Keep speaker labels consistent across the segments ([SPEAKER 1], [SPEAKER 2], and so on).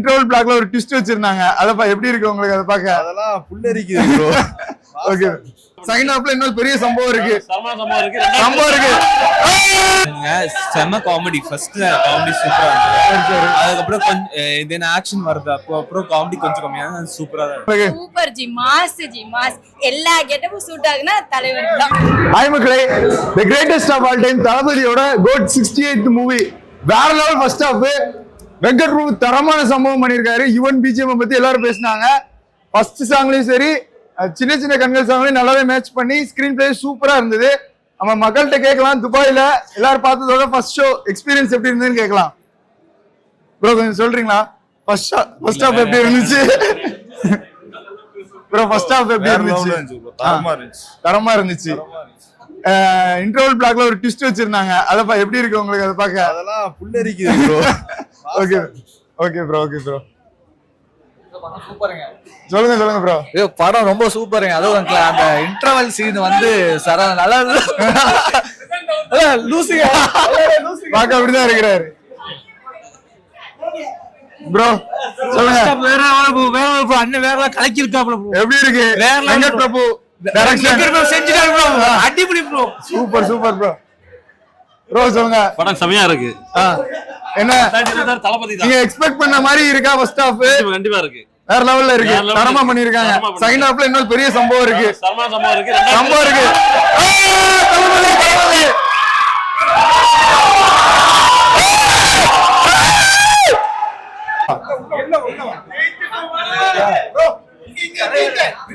[SPEAKER 1] Interval பிளாக்ல ஒரு twist வச்சிருந்தாங்க. அதை பா- எப்படி இருக்கு உங்களுக்கு அதை பார்க்க?
[SPEAKER 2] அதெல்லாம் புல்லரிக்குது ப்ரோ
[SPEAKER 1] ஓகே செகண்ட் ஹாஃப்ல இன்னொரு பெரிய சம்பவம் இருக்கு.
[SPEAKER 3] சம சம்பவம் இருக்கு.
[SPEAKER 1] சம்பவம் இருக்கு.
[SPEAKER 4] செம்ம காமெடி ஃபர்ஸ்ட் காமெடி சூப்பரா இருந்தது. அதுக்கப்புறம் கொஞ்சம் இது ஆக்ஷன் வருது? அப்போ அப்புறம் காமெடி கொஞ்சம் கம்மியான சூப்பரா தான்.
[SPEAKER 5] Super ji mass ji mass எல்லா கெட்டப்பும் சூட் ஆகுனா தலைவர் தான்.
[SPEAKER 1] ஹாய் மக்களே. The greatest of all time தளபதியோட கோட் சிக்ஸ்டி எயிட் மூவி வேற level first half Venkat Prabhu தரமான சம்பவம் பண்ணியிருக்காரு. யுவன் பிஜிஎம் பத்தி எல்லாரும் பேசினாங்க. ஃபர்ஸ்ட் சாங்லயும் சரி சின்ன சின்ன கண்கள் சாங்லயும் நல்லாவே மேட்ச் பண்ணி ஸ்கிரீன் பிளே சூப்பரா இருந்தது. நம்ம மக்கள்கிட்ட கேட்கலாம். துபாயில எல்லாரும் பார்த்ததோட ஃபர்ஸ்ட் ஷோ எக்ஸ்பீரியன்ஸ் எப்படி இருந்ததுன்னு கேட்கலாம். ப்ரோ கொஞ்சம் சொல்றீங்களா? ஃபர்ஸ்ட் ஃபர்ஸ்ட் ஹாஃப் எப்படி இருந்துச்சு? ப்ரோ ஃபர்ஸ்ட் ஹாஃப் எப்படி இருந்துச்சு?
[SPEAKER 2] தரமா இருந்துச்சு.
[SPEAKER 1] இன்டர்வல் பிளாக்ல ஒரு ட்விஸ்ட் வச்சிருந்தாங்க. அதை பா- எப்படி இருக்கு உங்களுக்கு அதை பார்க்க?
[SPEAKER 2] அதெல்லாம் புல்லரிக்குது bro
[SPEAKER 1] okay okay bro okay bro சொல்லுங்க சொல்லுங்க ப்ரோ
[SPEAKER 6] ஐயோ படம் ரொம்ப சூப்பருங்க. அதுவும் அந்த இன்டர்வல் சீன் வந்து சர நல்லா லூசிங்க.
[SPEAKER 1] பார்க்க அப்படிதான் இருக்கிறாரு. ப்ரோ சொல்லுங்க.
[SPEAKER 6] வேற வேற level, அண்ணன் வேற கலக்கி இருக்காப்ல.
[SPEAKER 1] எப்படி இருக்கு?
[SPEAKER 6] வேற.
[SPEAKER 1] Prabhu.
[SPEAKER 6] அடிப்பொலி bro
[SPEAKER 1] super super bro bro சொல்லுங்க.
[SPEAKER 3] படம் செமையா இருக்கு.
[SPEAKER 1] என்ன?
[SPEAKER 3] தளபதி
[SPEAKER 1] நீங்க எக்ஸ்பெக்ட் பண்ண மாதிரி இருக்கா ஃபர்ஸ்ட் ஹாஃப்
[SPEAKER 3] கண்டிப்பா இருக்கு.
[SPEAKER 1] வேற லெவல்ல இருக்கு. தரமா. பண்ணிருக்காங்க. செகண்ட் ஹாஃப்ல இன்னொரு பெரிய சம்பவம் இருக்கு.
[SPEAKER 3] சம சம்பவம் இருக்கு.
[SPEAKER 1] சம்பவம் இருக்கு.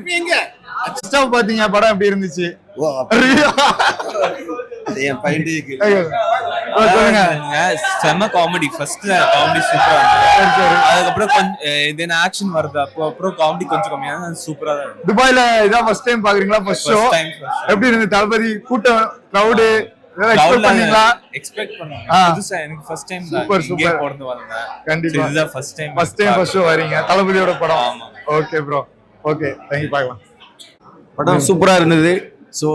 [SPEAKER 1] தளபதி, half பாத்தீங்க படம் எப்படி இருந்துச்சு?
[SPEAKER 2] என்
[SPEAKER 4] செம்ம காமெடி ஃபர்ஸ்ட் காமெடி சூப்பரா அதுக்கப்புறம் கொஞ்சம் ஆக்ஷன் வருது? அப்போ அப்புறம் காமெடி கொஞ்சம் கம்மியான சூப்பரா தான்
[SPEAKER 1] துபாய்ல இதான் ஃபர்ஸ்ட் டைம் பாக்குறீங்களா? First show. எப்படி இருந்தது? தளபதி கூட்டம் கிரவுடு எக்ஸ்பெக்ட் பண்ணீங்களா?
[SPEAKER 4] எக்ஸ்பெக்ட் பண்ணேன் எனக்கு ஃபர்ஸ்ட் டைம் இங்கே
[SPEAKER 1] super.
[SPEAKER 4] பிறந்து வந்தேன்.
[SPEAKER 1] கண்டிப்பா.
[SPEAKER 4] இதுதான் first time
[SPEAKER 1] first time first show வரீங்க. தளபதியோட படம்.
[SPEAKER 4] ஆமா.
[SPEAKER 1] ஓகே ப்ரோ ஓகே தேங்க்யூ பார்க்கலாம்
[SPEAKER 6] படம் சூப்பரா இருந்தது. ஸோ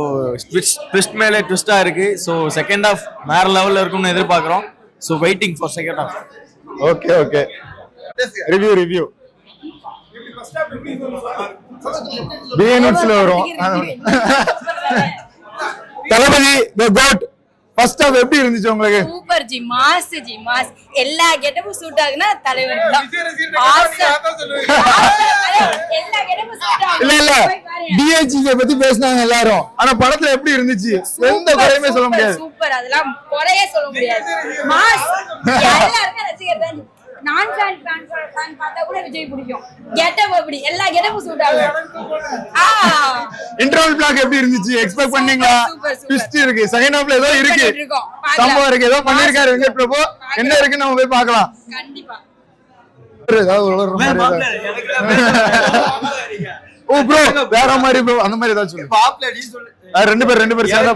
[SPEAKER 6] ட்விஸ்ட் மேலே ட்விஸ்டா இருக்கு. ஸோ செகண்ட் ஹாஃப் வேற லெவல்ல இருக்கும்னு எதிர்பார்க்குறோம். So waiting for second half
[SPEAKER 1] okay okay review review பிஎன்எட்ஸ்ல வரும். Thalapathy the GOAT first half எப்படி இருந்துச்சு உங்களுக்கு?
[SPEAKER 5] Super ji mass ji mass எல்லா கெட்டப்பும் சூட் ஆகுனா தலைவர் தான்.
[SPEAKER 1] இல்ல இல்ல. டிஹெச்சி பத்தி பேசினாங்க எல்லாரும். ஆனா படத்துல எப்படி இருந்துச்சு? எந்த குறையுமே சொல்ல முடியாது.
[SPEAKER 5] சூப்பர் அதெல்லாம் குறையே சொல்ல முடியாது. மாஸ் எல்லாருமே ரசிகர் தான். நான் ஃபேன் ஃபேன் ஃபேன் பார்த்தா கூட விஜய் பிடிக்கும். கெட்டப் அப்படி. எல்லா கெட்டப்பும் சூட் ஆகும் ஆ.
[SPEAKER 1] இன்டர்வல் பிளாக் எப்படி இருந்துச்சு? எக்ஸ்பெக்ட் பண்ணீங்களா?
[SPEAKER 5] super, super.
[SPEAKER 1] ட்விஸ்ட் இருக்கு. செகண்ட் ஹாஃப்ல ஏதோ இருக்கு. சம்பவம் இருக்கு. ஏதோ பண்ணிருக்காரு வெங்கட் பிரபு. என்ன இருக்குன்னு நம்ம போய் பார்க்கலாம்.
[SPEAKER 5] கண்டிப்பா.
[SPEAKER 1] ஓ ப்ரோ வேற மாதிரி ப்ரோ அந்த மாதிரி ஏதாவது சொல்லு. ரெண்டு பேர் ரெண்டு பேர் சேர்ந்தா.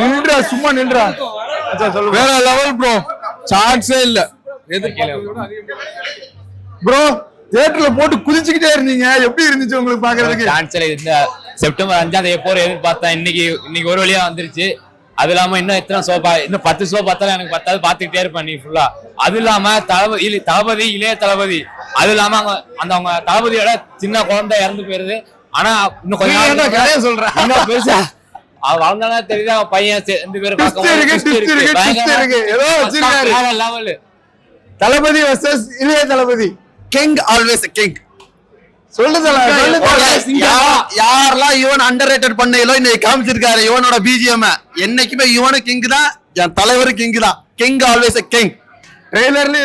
[SPEAKER 1] நின்றா சும்மா நின்றா அச்சா, சொல்லு வேற லெவல் ப்ரோ சான்ஸே இல்ல. ப்ரோ தியேட்டர்ல போட்டு குதிச்சுக்கிட்டே இருந்தீங்க. எப்படி இருந்துச்சு உங்களுக்கு பாக்குறதுக்கு
[SPEAKER 7] டான்ஸ்ல இந்த செப்டம்பர் அஞ்சாம் தேதி போற எதிர்பார்த்தேன் இன்னைக்கு இன்னைக்கு ஒரு வழியா வந்துருச்சு. அது இல்லாம இன்னும் எத்தனை ஷோ இன்னும் பத்து ஷோ பார்த்தாலும் எனக்கு பத்தாவது பாத்துக்கிட்டே இருப்பேன் நீ ஃபுல்லா அது இல்லாம தளபதி தளபதி இளைய தளபதி. அது இல்லாம அவங்க அந்த அவங்க தளபதியோட சின்ன குழந்தை இறந்து போயிருது. ஆனா இன்னும் கொஞ்ச
[SPEAKER 1] நீ என்ன கதையை சொல்ற?
[SPEAKER 7] இன்னும் பெருசா அவ வளர்ந்தாலும் தெரியுது? அவன் பையன் ரெண்டு பேரும் level.
[SPEAKER 1] தளபதி வர்சஸ் இளைய தளபதி.
[SPEAKER 6] King always king. யாரெல்லாம் இவன் அண்டர் ரேட்டட் இன்னைக்கு காமிச்சிருக்காரு இவனோட பிஜிஎம் என்னைக்குமே இவனு கிங் தான் என் தலைவர் கிங் தான். கிங் ஆல்வேஸ் கிங்
[SPEAKER 1] ட்ரெய்லர்ல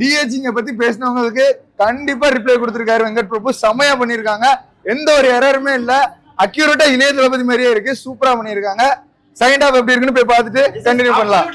[SPEAKER 1] டிஹெச்சிங்க பத்தி பேசினவங்களுக்கு கண்டிப்பா ரிப்ளை கொடுத்திருக்காரு வெங்கட் பிரபு செமையா பண்ணிருக்காங்க எந்த ஒரு எரருமே இல்ல. அக்யூரேட்டா இளைய தளபதி மாதிரியே இருக்கு. சூப்பரா பண்ணிருக்காங்க செகண்ட் ஹாஃப் எப்படி இருக்குன்னு போய் பார்த்துட்டு கண்டினியூ பண்ணலாம்.